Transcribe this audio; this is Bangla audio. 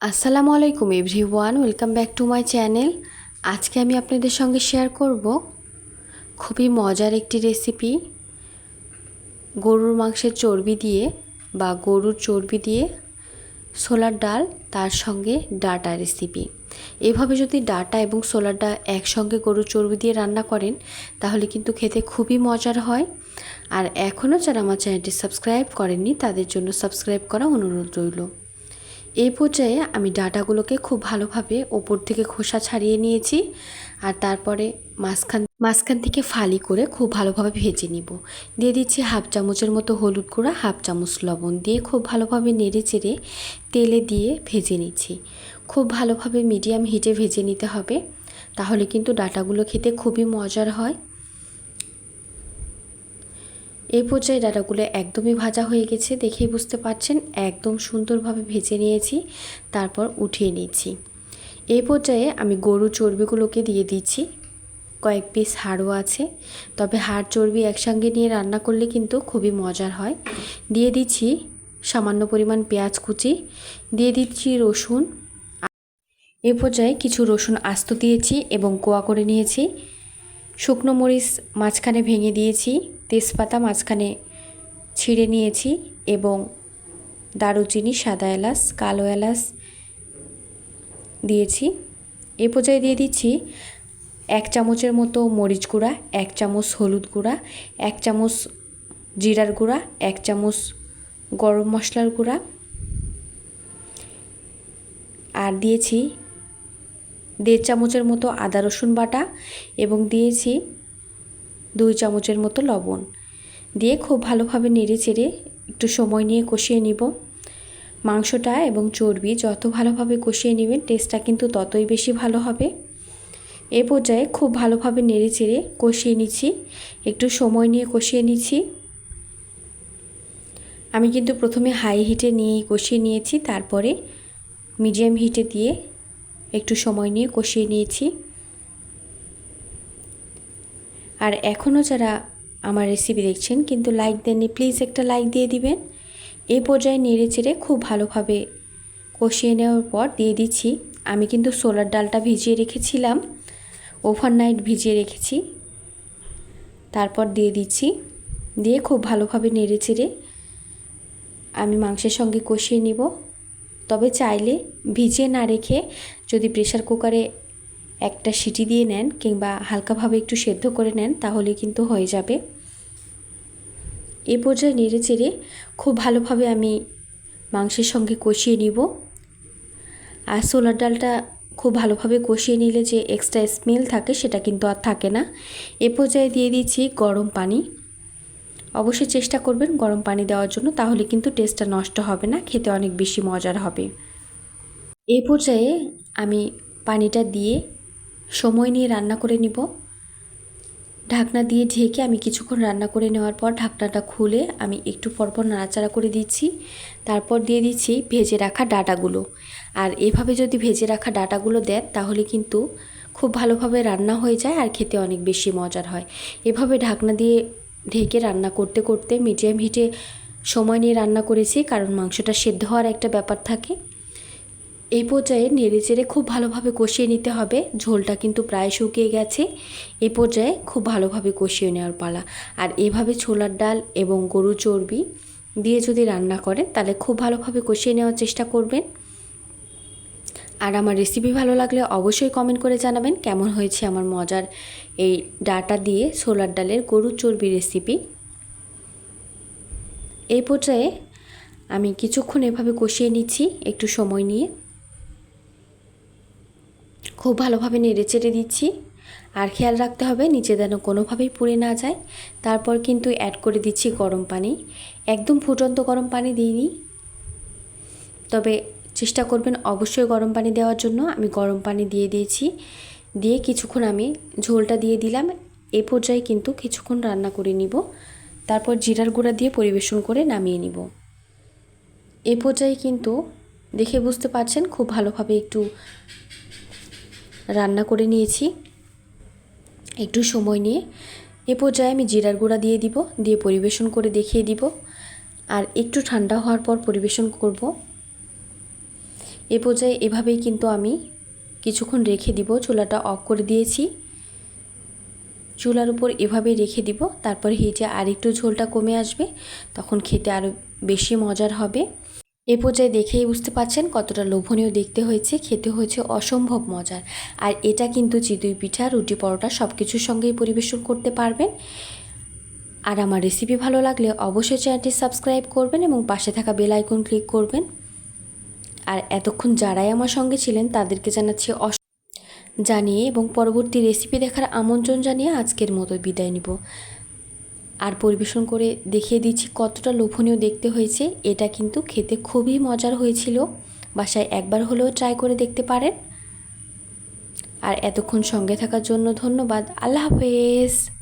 আসসালামু আলাইকুম everyone, welcome back to my channel. আজকে আমি আপনাদের সঙ্গে শেয়ার করব খুবই মজার একটি রেসিপি। গরুর মাংসের চর্বি দিয়ে বা গরুর চর্বি দিয়ে সোলার ডাল, তার সঙ্গে ডাটা রেসিপি। এভাবে যদি ডাটা এবং সোলার ডাল একসঙ্গে গরুর চর্বি দিয়ে রান্না করেন, তাহলে কিন্তু খেতে খুবই মজার হয়। আর এখনও যারা আমার চ্যানেলটি সাবস্ক্রাইব করেননি, তাদের জন্য সাবস্ক্রাইব করা অনুরোধ রইল। এই পর্যায়ে আমি ডাটাগুলোকে খুব ভালোভাবে ওপর থেকে খোসা ছাড়িয়ে নিয়েছি আর তারপরে মাঝখান মাঝখান থেকে ফালি করে খুব ভালোভাবে ভেজে নিব। দিয়ে দিচ্ছি হাফ চামচের মতো হলুদ গুঁড়া, হাফ চামচ লবণ দিয়ে খুব ভালোভাবে নেড়ে চেড়ে তেলে দিয়ে ভেজে নিচ্ছি। খুব ভালোভাবে মিডিয়াম হিটে ভেজে নিতে হবে, তাহলে কিন্তু ডাটাগুলো খেতে খুবই মজার হয়। এই পর্যায়ে ডাটাগুলো একদমই ভাজা হয়ে গেছে দেখেই বুঝতে পারছেন, একদম সুন্দরভাবে ভেজে নিয়েছি, তারপর উঠিয়ে নিয়েছি এই পর্যায়ে আমি গরু চর্বিগুলোকে দিয়ে দিচ্ছি, কয়েক পিস হাড়ও আছে, তবে হাড় চর্বি একসঙ্গে নিয়ে রান্না করলে কিন্তু খুবই মজার হয়। দিয়ে দিচ্ছি সামান্য পরিমাণ পেঁয়াজ কুচি, দিয়ে দিচ্ছি রসুন। এ পর্যায়ে কিছু রসুন আস্ত দিয়েছি এবং কোয়া করে নিয়েছি। শুকনো মরিচ মাঝখানে ভেঙে দিয়েছি, তেজপাতা মাঝখানে ছিঁড়ে নিয়েছি এবং দারুচিনি, সাদা এলাচ, কালো এলাচ দিয়েছি। এ পর্যায়ে দিয়ে দিচ্ছি এক চামচের মতো মরিচ গুঁড়া, এক চামচ হলুদ গুঁড়া, এক চামচ জিরার গুঁড়া, এক চামচ গরম মশলার গুঁড়া। আর দিয়েছি দেড় চামচের মতো আদা রসুন বাটা এবং দিয়েছি দুই চামচের মতো লবণ। দিয়ে খুব ভালোভাবে নেড়ে চেড়ে একটু সময় নিয়ে কষিয়ে নিব। মাংসটা এবং চর্বি যত ভালোভাবে কষিয়ে নেবেন টেস্টটা কিন্তু ততই বেশি ভালো হবে। এ পর্যায়ে খুব ভালোভাবে নেড়ে চেড়ে কষিয়ে নিচ্ছি, একটু সময় নিয়ে কষিয়ে নিচ্ছি। আমি কিন্তু প্রথমে হাই হিটে নিয়েই কষিয়ে নিয়েছি, তারপরে মিডিয়াম হিটে দিয়ে একটু সময় নিয়ে কষিয়ে নিয়েছি। আর এখনও যারা আমার রেসিপি দেখছেন, কিন্তু লাইক দেননি প্লিজ একটা লাইক দিয়ে দিবেন। এই পর্যায়ে নেড়ে চেড়ে খুব ভালোভাবে কষিয়ে নেওয়ার পর দিয়ে দিচ্ছি। আমি কিন্তু সোলার ডালটা ভিজিয়ে রেখেছিলাম ওভারনাইট ভিজিয়ে রেখেছি। তারপর দিয়ে দিচ্ছি, দিয়ে খুব ভালোভাবে নেড়ে চেড়ে আমি মাংসের সঙ্গে কষিয়ে নিব। তবে চাইলে ভিজিয়ে না রেখে যদি প্রেশার কুকারে একটা সিটি দিয়ে নেন কিংবা হালকাভাবে একটু সেদ্ধ করে নেন তাহলে কিন্তু হয়ে যাবে। এ পর্যায়ে নেড়ে চেড়ে খুব ভালোভাবে আমি মাংসের সঙ্গে কষিয়ে নিব। আর সোলার ডালটা খুব ভালোভাবে কষিয়ে নিলে যে এক্সট্রা স্মেল থাকে সেটা কিন্তু আর থাকে না। এ পর্যায়ে দিয়ে দিচ্ছি গরম পানি। অবশ্যই চেষ্টা করবেন গরম পানি দেওয়ার জন্য, তাহলে কিন্তু টেস্টটা নষ্ট হবে না, খেতে অনেক বেশি মজার হবে। এই পর্যায়ে আমি পানিটা দিয়ে সময় নিয়ে রান্না করে নিব। ঢাকনা দিয়ে ঢেকে আমি কিছুক্ষণ রান্না করে নেওয়ার পর ঢাকনাটা খুলে আমি একটু পরপর নাড়াচাড়া করে দিচ্ছি। তারপর দিয়ে দিচ্ছি ভেজে রাখা ডাটাগুলো। আর এভাবে যদি ভেজে রাখা ডাটাগুলো দেন, তাহলে কিন্তু খুব ভালোভাবে রান্না হয়ে যায় আর খেতে অনেক বেশি মজার হয়। এভাবে ঢাকনা দিয়ে ঢেকে রান্না করতে করতে মিডিয়াম হিটে সময় নিয়ে রান্না করেছি, কারণ মাংসটা সেদ্ধ হওয়ার একটা ব্যাপার থাকে। এই পর্যায়ে নেড়ে চেড়ে খুব ভালোভাবে কষিয়ে নিতে হবে, ঝোলটা কিন্তু প্রায় শুকিয়ে গেছে। এই পর্যায়ে খুব ভালোভাবে কষিয়ে নেওয়ার পালা। আর এভাবে ছোলার ডাল এবং গরু চর্বি দিয়ে যদি রান্না করেন, তাহলে খুব ভালোভাবে কষিয়ে নেওয়ার চেষ্টা করবেন। আর আমার রেসিপি ভালো লাগলে অবশ্যই কমেন্ট করে জানাবেন কেমন হয়েছে আমার মজার এই ডাটা দিয়ে ছোলার ডালের গরুর চর্বি রেসিপি এই পর্যায়ে আমি কিছুক্ষণ এভাবে কষিয়ে নিচ্ছি একটু সময় নিয়ে। খুব ভালোভাবে নেড়ে চেড়ে দিচ্ছি। আর খেয়াল রাখতে হবে নিচে যেন কোনোভাবেই পুড়ে না যায়। তারপর কিন্তু অ্যাড করে দিচ্ছি গরম পানি। একদম ফুটন্ত গরম পানি দিইনি। তবে চেষ্টা করবেন অবশ্যই গরম পানি দেওয়ার জন্য। আমি গরম পানি দিয়ে দিয়েছি। দিয়ে কিছুক্ষণ আমি ঝোলটা দিয়ে দিলাম। এ পর্যায়ে কিন্তু কিছুক্ষণ রান্না করে নিব। তারপর জিরার গুঁড়া দিয়ে পরিবেশন করে নামিয়ে নিব। এ পর্যায়ে কিন্তু দেখে বুঝতে পারছেন খুব ভালোভাবে একটু রান্না করে নিয়েছি। একটু সময় নিয়ে এ পর্যায়ে আমি জিরার গুঁড়া দিয়ে দিব। দিয়ে পরিবেশন করে দেখিয়ে দিব। আর একটু ঠান্ডা হওয়ার পর পরিবেশন করব। এ পর্যায়ে এভাবেই কিন্তু আমি কিছুক্ষণ রেখে দিব। চুলাটা অফ করে দিয়েছি। চুলার উপর এভাবেই রেখে দিব। তারপর হিটে আরেকটু ঝোলটা কমে আসবে। তখন খেতে আরও বেশি মজার হবে। এ পর্যায়ে দেখেই বুঝতে পাচ্ছেন কতটা লোভনীয় দেখতে হয়েছে। খেতে হয়েছে অসম্ভব মজার। আর এটা কিন্তু চিতই পিঠা, রুটি পরোটা সব কিছুর সঙ্গেই পরিবেশন করতে পারবেন। আর আমার রেসিপি ভালো লাগলে অবশ্যই চ্যানেলটি সাবস্ক্রাইব করবেন এবং পাশে থাকা বেল আইকন ক্লিক করবেন। আর এতক্ষণ যারাই আমার সঙ্গে ছিলেন তাদেরকে জানাচ্ছি অস জানিয়ে এবং পরবর্তী রেসিপি দেখার আমন্ত্রণ জানিয়ে আজকের মতো বিদায় নিব। আর পরিবেশন করে দেখিয়ে দিচ্ছি কতটা লোভনীয় দেখতে হয়েছে। এটা কিন্তু খেতে খুবই মজার হয়েছিল। বাসায় একবার হলেও ট্রাই করে দেখতে পারেন। আর এতক্ষণ সঙ্গে থাকার জন্য ধন্যবাদ। আল্লাহ হাফেজ।